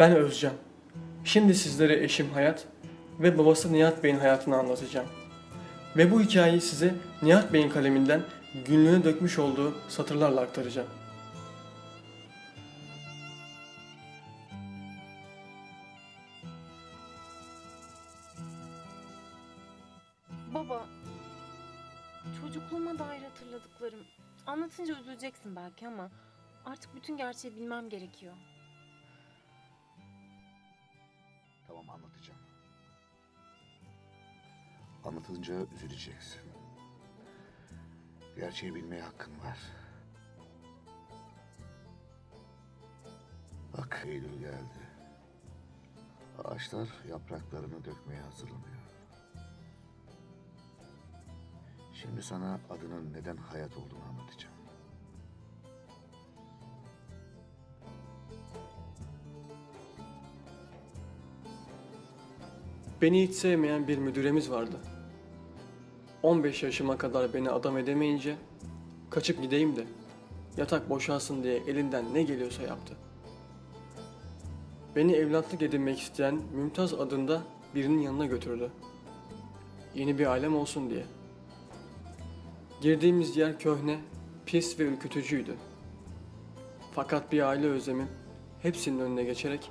Ben Özcan. Şimdi sizlere eşim Hayat ve babası Nihat Bey'in hayatını anlatacağım. Ve bu hikayeyi size Nihat Bey'in kaleminden günlüğüne dökmüş olduğu satırlarla aktaracağım. Baba, çocukluğuma dair hatırladıklarım. Anlatınca üzüleceksin belki ama artık bütün gerçeği bilmem gerekiyor. Anlatınca üzüleceksin. Gerçeği bilmeye hakkın var. Bak Eylül geldi. Ağaçlar yapraklarını dökmeye hazırlanıyor. Şimdi sana adının neden hayat olduğunu anlatacağım. Beni hiç sevmeyen bir müdüremiz vardı. 15 yaşıma kadar beni adam edemeyince kaçıp gideyim de yatak boşalsın diye elinden ne geliyorsa yaptı. Beni evlatlık edinmek isteyen Mümtaz adında birinin yanına götürdü. Yeni bir ailem olsun diye. Girdiğimiz yer köhne, pis ve ürkütücüydü. Fakat bir aile özlemim hepsinin önüne geçerek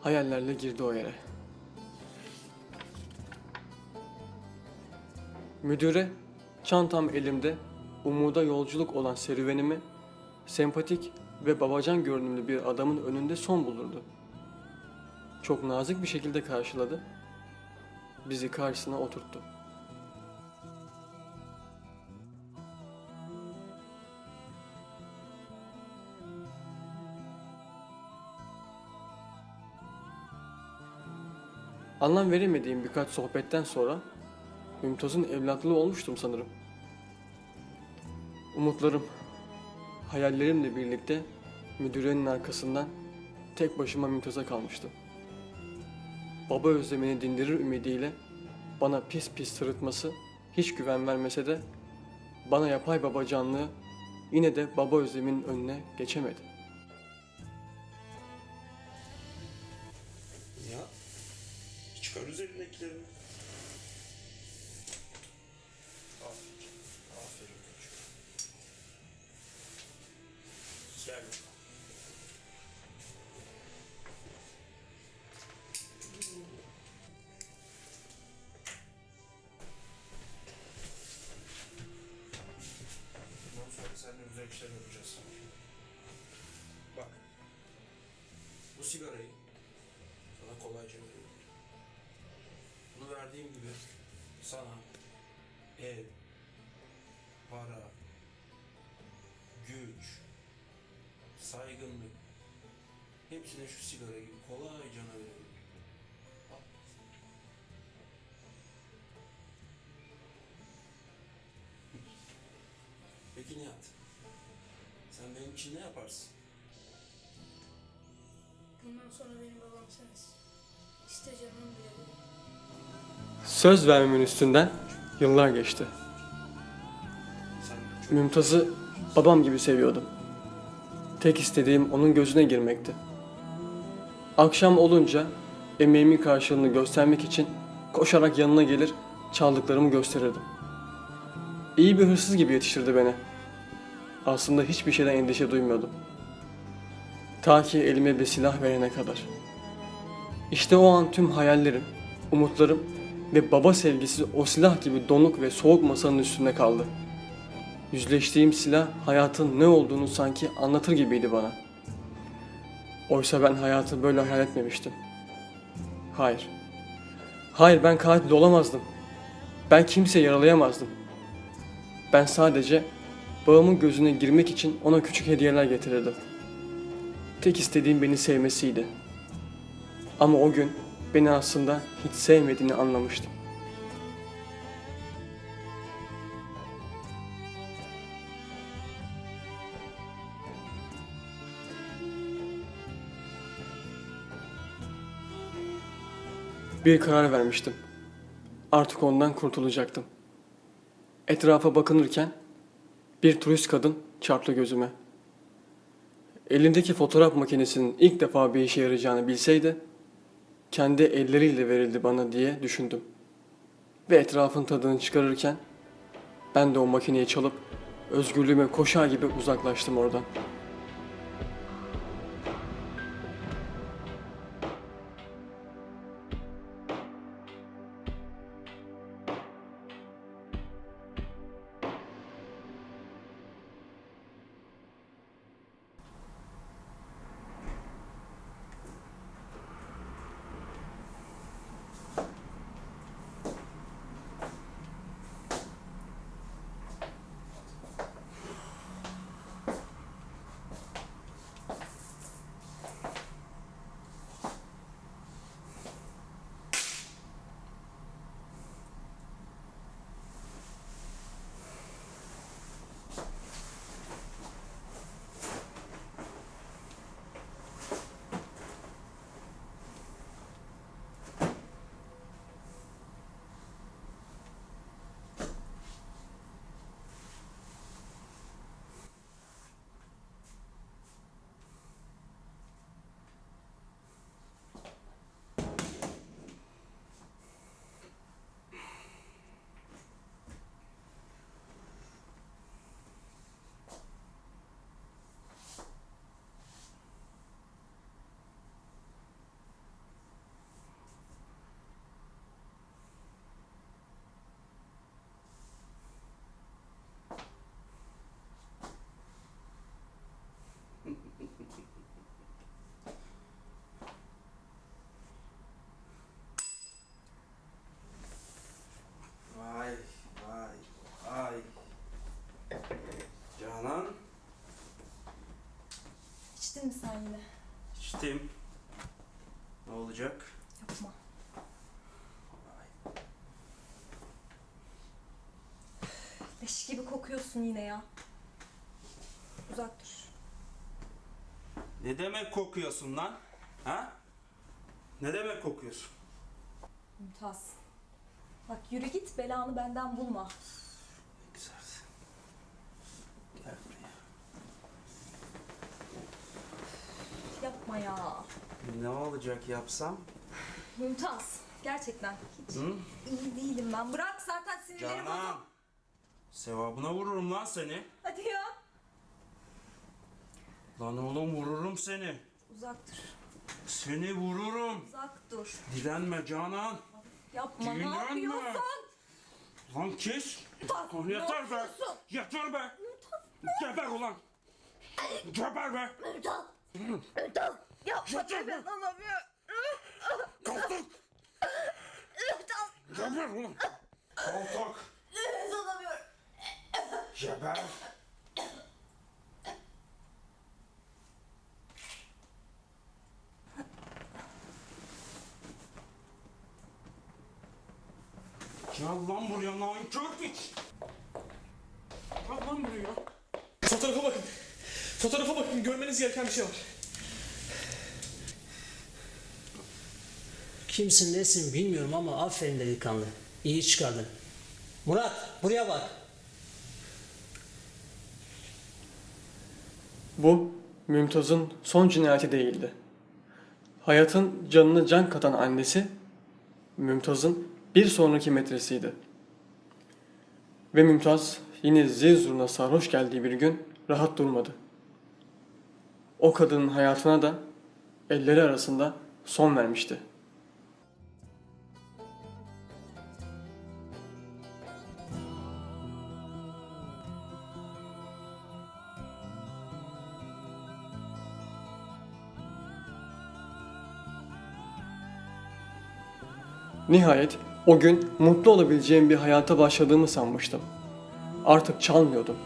hayallerle girdi o yere. Müdüre çantam elimde umuda yolculuk olan serüvenimi sempatik ve babacan görünümlü bir adamın önünde son bulurdu. Çok nazik bir şekilde karşıladı. Bizi karşısına oturttu. Anlam veremediğim birkaç sohbetten sonra Mümtaz'ın evlatlığı olmuştum sanırım. Umutlarım, hayallerimle birlikte müdürenin arkasından tek başıma Mümtaz'a kalmıştım. Baba özlemini dindirir ümidiyle bana pis pis sırıtması hiç güven vermese de bana yapay babacanlığı yine de baba özleminin önüne geçemedi. Ya çıkar üzerindekilerini. Bu sigarayı sana kolayca veriyorum. Bunu verdiğim gibi sana ev, para, güç, saygınlık hepsini şu sigara gibi kolayca veriyorum. Al. Peki Nihat? Sen benim için ne yaparsın? Bundan sonra benim babam. İste canım bile. Söz vermemin üstünden yıllar geçti. Mümtaz'ı babam gibi seviyordum. Tek istediğim onun gözüne girmekti. Akşam olunca emeğimin karşılığını göstermek için koşarak yanına gelir çaldıklarımı gösterirdim. İyi bir hırsız gibi yetiştirdi beni. Aslında hiçbir şeyden endişe duymuyordum. Ta ki elime bir silah verene kadar. İşte o an tüm hayallerim, umutlarım ve baba sevgisi o silah gibi donuk ve soğuk masanın üstünde kaldı. Yüzleştiğim silah hayatın ne olduğunu sanki anlatır gibiydi bana. Oysa ben hayatı böyle hayal etmemiştim. Hayır. Hayır ben katil olamazdım. Ben kimseyi yaralayamazdım. Ben sadece babamın gözüne girmek için ona küçük hediyeler getirirdim. Tek istediğim beni sevmesiydi. Ama o gün beni aslında hiç sevmediğini anlamıştım. Bir karar vermiştim. Artık ondan kurtulacaktım. Etrafa bakınırken bir turist kadın çarptı gözüme. Elindeki fotoğraf makinesinin ilk defa bir işe yarayacağını bilseydi, kendi elleriyle verildi bana diye düşündüm. Ve etrafın tadını çıkarırken ben de o makineyi çalıp özgürlüğüme koşar gibi uzaklaştım oradan. İçtim. Ne olacak? Yapma. Leş gibi kokuyorsun yine ya. Uzak dur. Ne demek kokuyorsun lan? Ha? Ne demek kokuyorsun? Mümtaz. Bak yürü git belanı benden bulma. Güzel. Gel buraya. Yapma ya. Ne olacak yapsam? Mümtaz. Gerçekten hiç Hı? iyi değilim ben. Bırak zaten sinirlerim bozuk. Canan. Sevabına vururum lan seni. Hadi ya. Lan oğlum vururum seni. Uzak dur. Seni vururum. Uzak dur. Dilenme Canan. Yapma ne Dinlenme. yapıyorsun? Lan kes. Mümtaz, Lan ne yeter be. yapıyorsun? Yeter be. Geber ulan. Geber be. Mümtaz. Mümtaz. Yapma Yeter be. dayanamıyorum. Kalktık. Mümtaz. Geber ulan. Kalktık. Dayanamıyorum. Geber. Gel lan buraya nankör piç. Gel lan buraya. Fotoğrafa bakın. Fotoğrafa bakın. Görmeniz gereken bir şey var. Kimsin nesin bilmiyorum ama aferin delikanlı. İyi çıkardın. Murat buraya bak. Bu Mümtaz'ın son cinayeti değildi. Hayatın canını can katan annesi Mümtaz'ın bir sonraki metresiydi. Ve Mümtaz yine zil zurna sarhoş geldiği bir gün rahat durmadı. O kadının hayatına da elleri arasında son vermişti. Nihayet o gün mutlu olabileceğim bir hayata başladığımı sanmıştım. Artık çalmıyordum.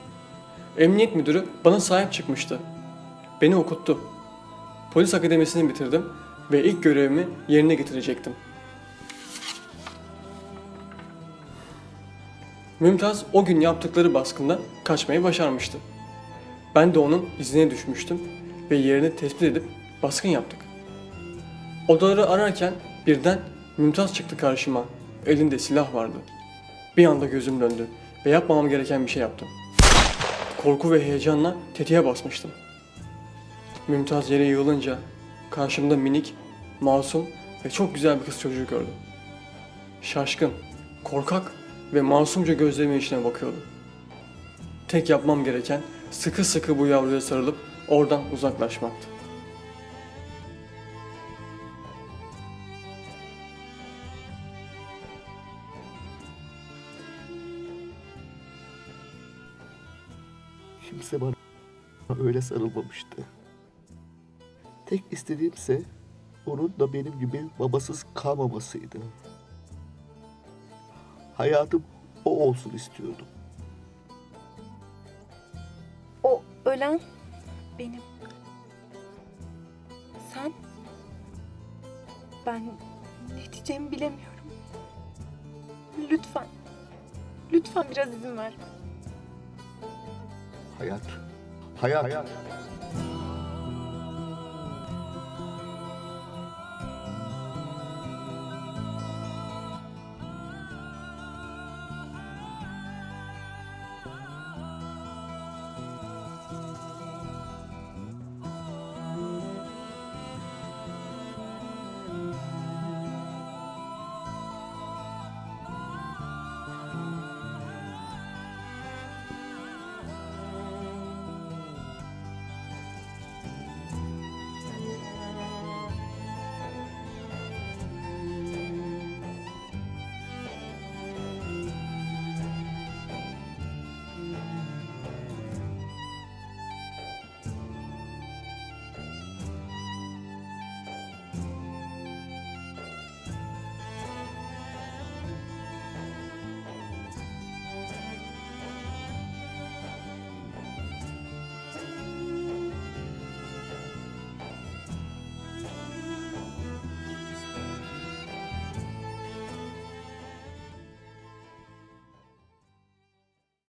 Emniyet müdürü bana sahip çıkmıştı. Beni okuttu. Polis akademisini bitirdim ve ilk görevimi yerine getirecektim. Mümtaz o gün yaptıkları baskında kaçmayı başarmıştı. Ben de onun izine düşmüştüm ve yerini tespit edip baskın yaptık. Odaları ararken birden Mümtaz çıktı karşıma. Elinde silah vardı. Bir anda gözüm döndü ve yapmamam gereken bir şey yaptım. Korku ve heyecanla tetiğe basmıştım. Mümtaz yere yığılınca karşımda minik, masum ve çok güzel bir kız çocuğu gördüm. Şaşkın, korkak ve masumca gözlerimin içine bakıyordu. Tek yapmam gereken sıkı sıkı bu yavruya sarılıp oradan uzaklaşmaktı. Kimse bana öyle sarılmamıştı. Tek istediğimse onun da benim gibi babasız kalmamasıydı. Hayatım o olsun istiyordum. O ölen benim. Sen? Ben ne diyeceğimi bilemiyorum. Lütfen. Lütfen biraz izin ver. Hayat. Hayat.